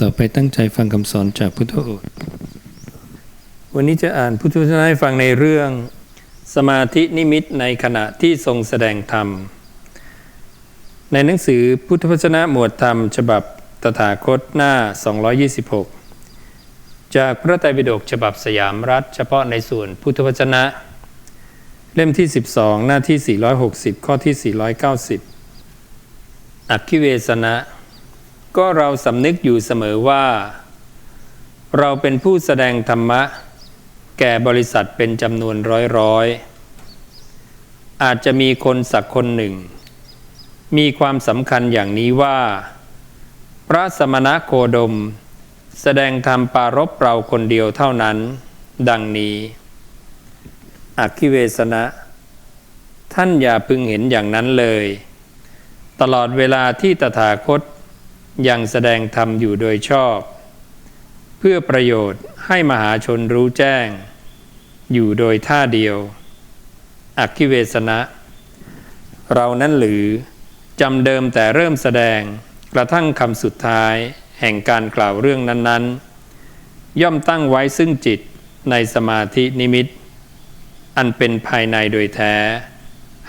ต่อไปตั้งใจฟังคำสอนจากพุทธโอษฐ์วันนี้จะอ่านพุทธวจนะให้ฟังในเรื่อง สมาธินิมิตในขณะที่ทรงแสดงธรรม ในหนังสือพุทธวจนะหมวดธรรม ฉบับตถาคตหน้า 226 จากพระไตรปิฎกฉบับสยามรัฐ เฉพาะในส่วนพุทธวจนะ เล่มที่ 12 หน้าที่ 460 ข้อที่ 490 อักขิเวสนะ ก็เราสำนึกอยู่เสมอว่า เราเป็นผู้แสดงธรรมะ แก่บริษัทเป็นจำนวนร้อยร้อยๆอาจจะมีคนสักคนหนึ่ง มีความสำคัญอย่างนี้ว่า พระสมณะโคดม แสดงธรรมปารบเราคนเดียวเท่านั้น ดังนี้อักขิเวสนะ ท่านอย่าพึงเห็นอย่างนั้นเลย ตลอดเวลาที่ตถาคต ยังแสดงธรรมอยู่โดยชอบ เพื่อประโยชน์ให้มหาชนรู้แจ้ง อยู่โดยท่าเดียว อักขิเวสนะ เรานั้นหรือจำเดิมแต่เริ่มแสดงกระทั่งคำสุดท้ายแห่งการกล่าวเรื่องนั้น ๆ ย่อมตั้งไว้ซึ่งจิตในสมาธินิมิต อันเป็นภายในโดยแท้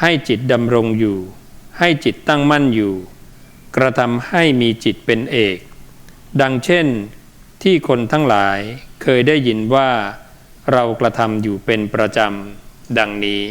ให้จิตดำรงอยู่ ให้จิตตั้งมั่นอยู่ กระทำให้มีจิตเป็นเอก ดังเช่นที่คนทั้งหลายเคยได้ยินว่าเรากระทำอยู่เป็นประจำดังนี้